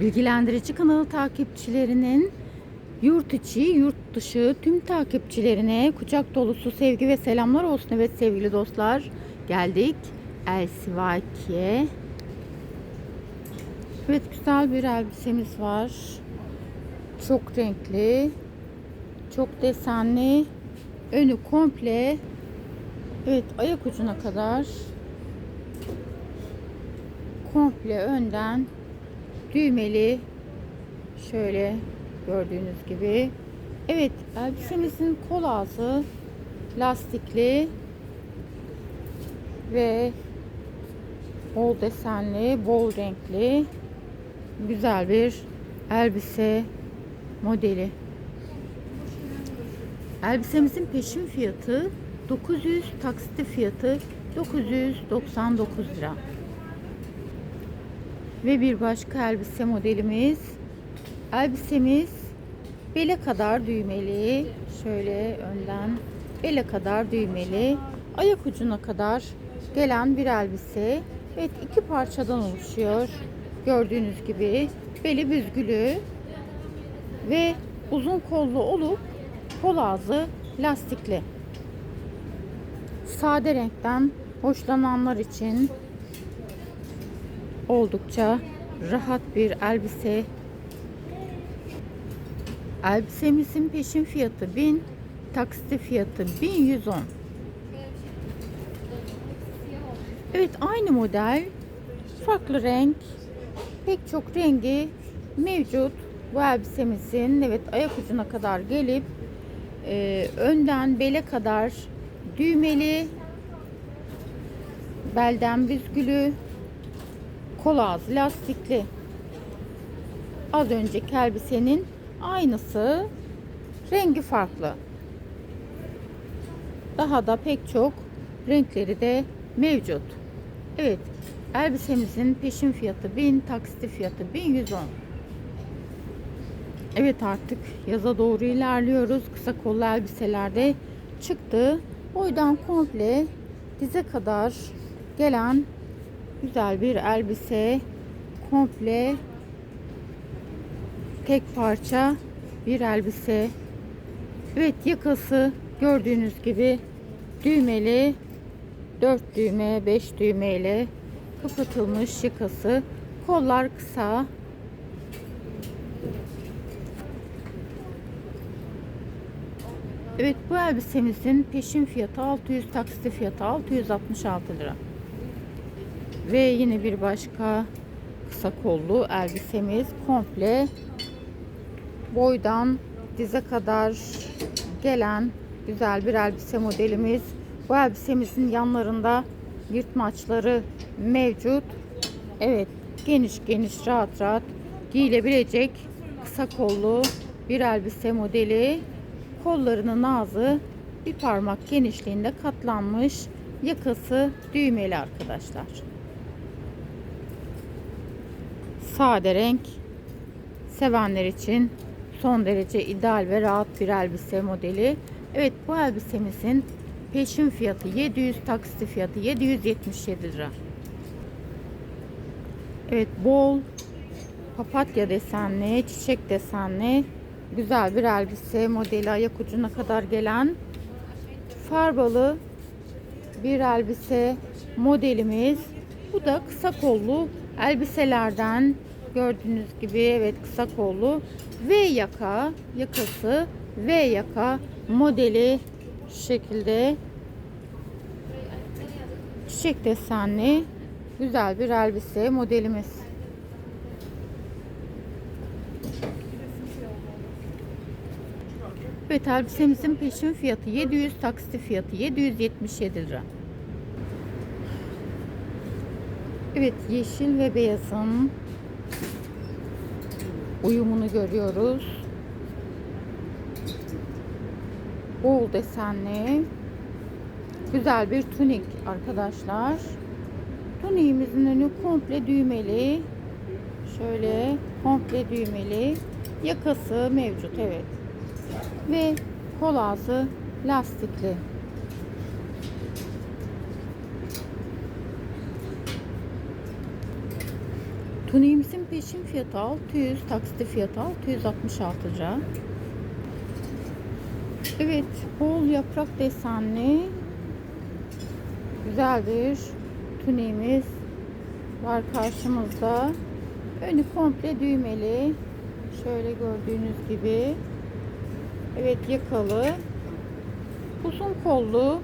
Bilgilendirici kanalı takipçilerinin yurt içi, yurt dışı tüm takipçilerine kucak dolusu sevgi ve selamlar olsun. Evet sevgili dostlar geldik El Sivaki'ye. Evet güzel bir elbisemiz var. Çok renkli, çok desenli, önü komple. Evet ayak ucuna kadar komple önden düğmeli. Şöyle gördüğünüz gibi. Evet elbisemizin kol ağzı lastikli ve bol desenli bol renkli güzel bir elbise modeli. Elbisemizin peşin fiyatı 900 taksitli fiyatı 999 lira ve bir başka elbise modelimiz. Elbisemiz bele kadar düğmeli. Şöyle önden bele kadar düğmeli. Ayak ucuna kadar gelen bir elbise. Evet iki parçadan oluşuyor. Gördüğünüz gibi beli büzgülü ve uzun kollu olup kol ağzı lastikli. Sade renkten hoşlananlar için oldukça rahat bir elbise. Elbisemizin peşin fiyatı 1000, taksitli fiyatı 1110. Evet aynı model, farklı renk, pek çok rengi mevcut. Bu elbisemizin evet ayak ucuna kadar gelip e, önden bele kadar düğmeli, belden büzgülü, kol ağzı lastikli. Az önceki elbisenin aynısı. Rengi farklı. Daha da pek çok renkleri de mevcut. Evet. Elbisemizin peşin fiyatı 1000, taksitli fiyatı 1110. Evet artık yaza doğru ilerliyoruz. Kısa kollu elbiselerde çıktı. Boydan komple dize kadar gelen güzel bir elbise komple tek parça bir elbise. Evet yakası gördüğünüz gibi düğmeli 4 düğme 5 düğme ile kapatılmış yakası. Kollar kısa. Evet bu elbisemizin peşin fiyatı 600 taksitli fiyatı 666 lira. Ve yine bir başka kısa kollu elbisemiz komple boydan dize kadar gelen güzel bir elbise modelimiz. Bu elbisemizin yanlarında yırtmaçları mevcut. Evet geniş geniş rahat rahat giyilebilecek kısa kollu bir elbise modeli. Kollarının ağzı bir parmak genişliğinde katlanmış. Yakası düğmeli arkadaşlar. Sade renk sevenler için son derece ideal ve rahat bir elbise modeli. Evet bu elbisemizin peşin fiyatı 700 taksitli fiyatı 777 lira. Evet bol papatya desenli, çiçek desenli güzel bir elbise modeli ayak ucuna kadar gelen farbalı bir elbise modelimiz. Bu da kısa kollu elbiselerden gördüğünüz gibi evet kısa kollu V yaka yakası V yaka modeli şu şekilde çiçek desenli güzel bir elbise modelimiz. Evet elbisemizin peşin fiyatı 700 taksitli fiyatı 777 lira. Evet yeşil ve beyazın uyumunu görüyoruz. Bol desenli güzel bir tunik arkadaşlar. Tuniğimizin önü komple düğmeli. Şöyle komple düğmeli. Yakası mevcut evet. Ve kol ağzı lastikli. Tuniğimizin peşin fiyatı 600, taksitli fiyatı 666 lira. Evet, bol yaprak desenli güzel bir var karşımızda. Önü komple düğmeli. Şöyle gördüğünüz gibi. Evet yakalı. Uzun kollu.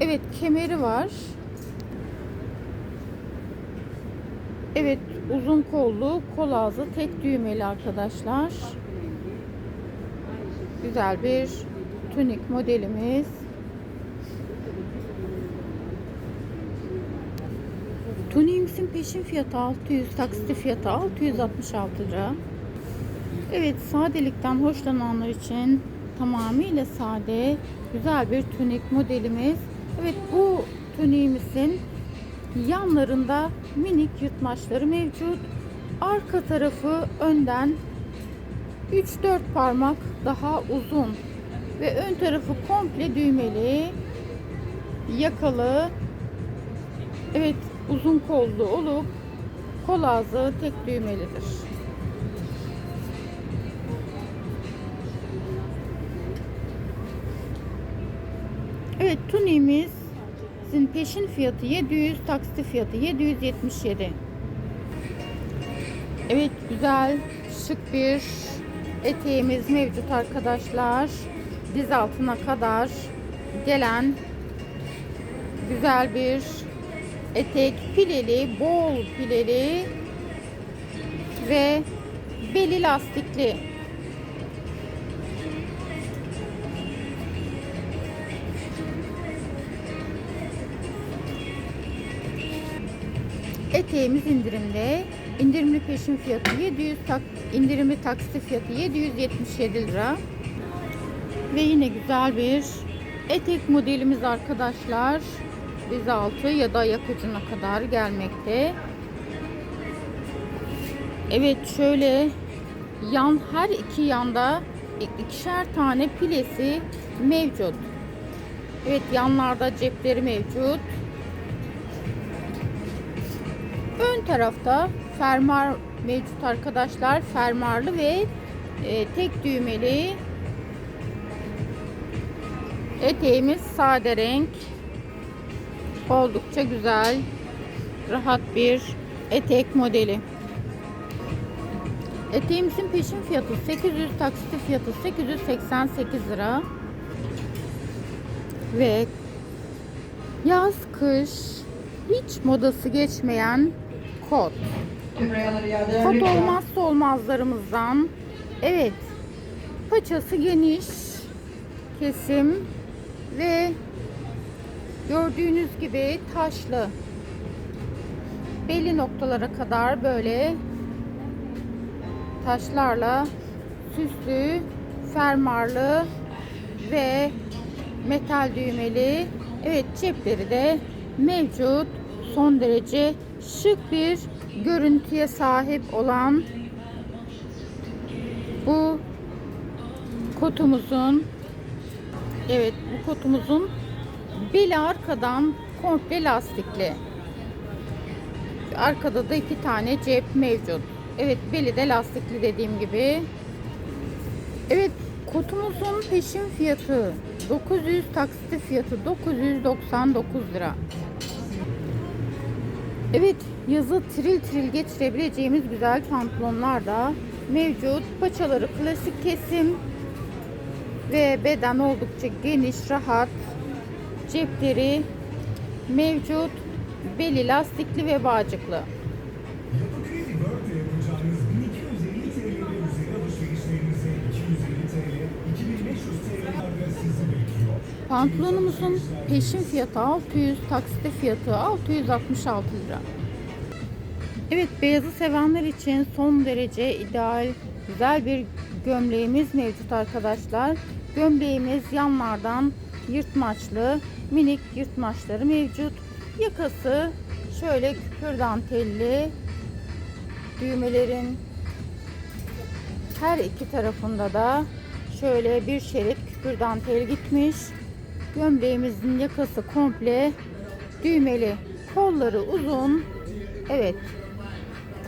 Evet kemeri var. Evet uzun kollu kol ağzı tek düğmeli arkadaşlar. Güzel bir tunik modelimiz. Tuniğimizin peşin fiyatı 600, taksitli fiyatı 666 lira. Evet, sadelikten hoşlananlar için tamamıyla sade, güzel bir tunik modelimiz. Evet, bu tuniğimizin yanlarında minik yırtmaçları mevcut. Arka tarafı önden 3-4 parmak daha uzun ve ön tarafı komple düğmeli, yakalı. Evet, uzun kollu olup kol ağzı tek düğmelidir. Evet tuniğimizin peşin fiyatı 700, taksitli fiyatı 777. Evet güzel şık bir eteğimiz mevcut arkadaşlar. Diz altına kadar gelen güzel bir etek pileli, bol pileli ve beli lastikli. Eteğimiz indirimde. İndirimli peşin fiyatı 700, tak, indirimli taksitli fiyatı 777 lira. Ve yine güzel bir etek modelimiz arkadaşlar. Diz altı ya da ayak ucuna kadar gelmekte. Evet şöyle yan her iki yanda ikişer tane pilesi mevcut. Evet yanlarda cepleri mevcut. Tarafta fermuar mevcut arkadaşlar. Fermuarlı ve e, tek düğmeli eteğimiz sade renk. Oldukça güzel, rahat bir etek modeli. Eteğimizin peşin fiyatı 800, taksitli fiyatı 888 lira. Ve yaz kış hiç modası geçmeyen kot. Kot olmazsa olmazlarımızdan. Evet. Paçası geniş kesim ve gördüğünüz gibi taşlı belli noktalara kadar böyle taşlarla süslü, fermuarlı ve metal düğmeli. Evet cepleri de mevcut. Son derece şık bir görüntüye sahip olan bu kotumuzun evet bu kotumuzun beli arkadan komple lastikli. Arkada da iki tane cep mevcut. Evet beli de lastikli dediğim gibi. Evet kotumuzun peşin fiyatı 900 taksitli fiyatı 999 lira. Evet yazı tril tril geçirebileceğimiz güzel pantolonlar da mevcut. Paçaları klasik kesim ve beden oldukça geniş, rahat. Cepleri mevcut. Beli lastikli ve bağcıklı. Pantolonumuzun peşin fiyatı 600, taksitli fiyatı 666 lira. Evet, beyazı sevenler için son derece ideal, güzel bir gömleğimiz mevcut arkadaşlar. Gömleğimiz yanlardan yırtmaçlı, minik yırtmaçları mevcut. Yakası şöyle küpür dantelli, düğmelerin her iki tarafında da şöyle bir şerit küpür dantel gitmiş. Gömleğimizin yakası komple düğmeli. Kolları uzun, Evet.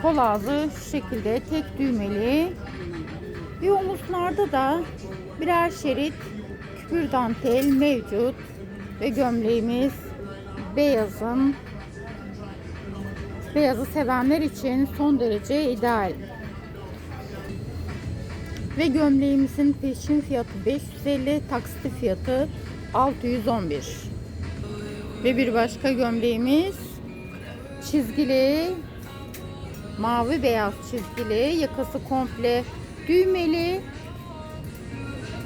Kol ağzı şu şekilde tek düğmeli. Ve omuzlarda da birer şerit küpür dantel mevcut. Ve gömleğimiz beyazın beyazı sevenler için son derece ideal. Ve gömleğimizin peşin fiyatı 550, taksitli fiyatı 611. Ve bir başka gömleğimiz çizgili mavi beyaz çizgili yakası komple düğmeli.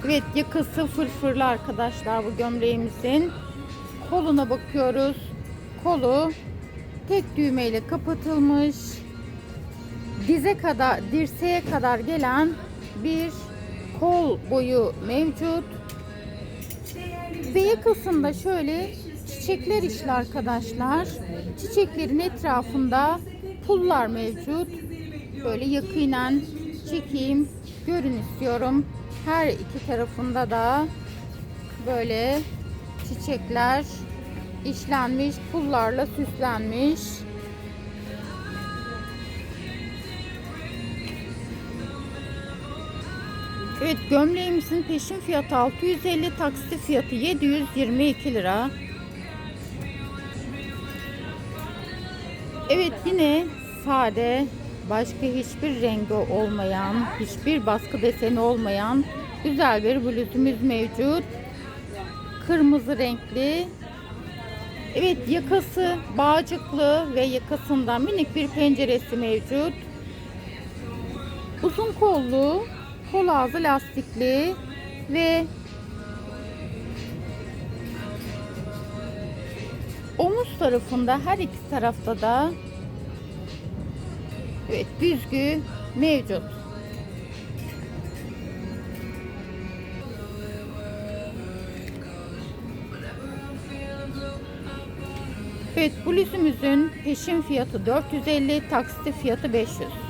Evet yakası fırfırlı arkadaşlar bu gömleğimizin. Koluna bakıyoruz. Kolu tek düğmeyle kapatılmış. Dize kadar dirseğe kadar gelen bir kol boyu mevcut ve yakasında şöyle çiçekler işli arkadaşlar. Çiçeklerin etrafında pullar mevcut. Böyle yakinen çekeyim, görün istiyorum. Her iki tarafında da böyle çiçekler işlenmiş, pullarla süslenmiş. Evet gömleğimizin peşin fiyatı 650 taksitli fiyatı 722 lira. Evet yine sade başka hiçbir rengi olmayan hiçbir baskı deseni olmayan güzel bir bluzumuz mevcut. Kırmızı renkli. Evet yakası bağcıklı ve yakasında minik bir penceresi mevcut. Uzun kollu kol ağzı lastikli ve omuz tarafında her iki tarafta da evet büzgü mevcut. Evet bluzumuzun peşin fiyatı 450, taksitli fiyatı 500.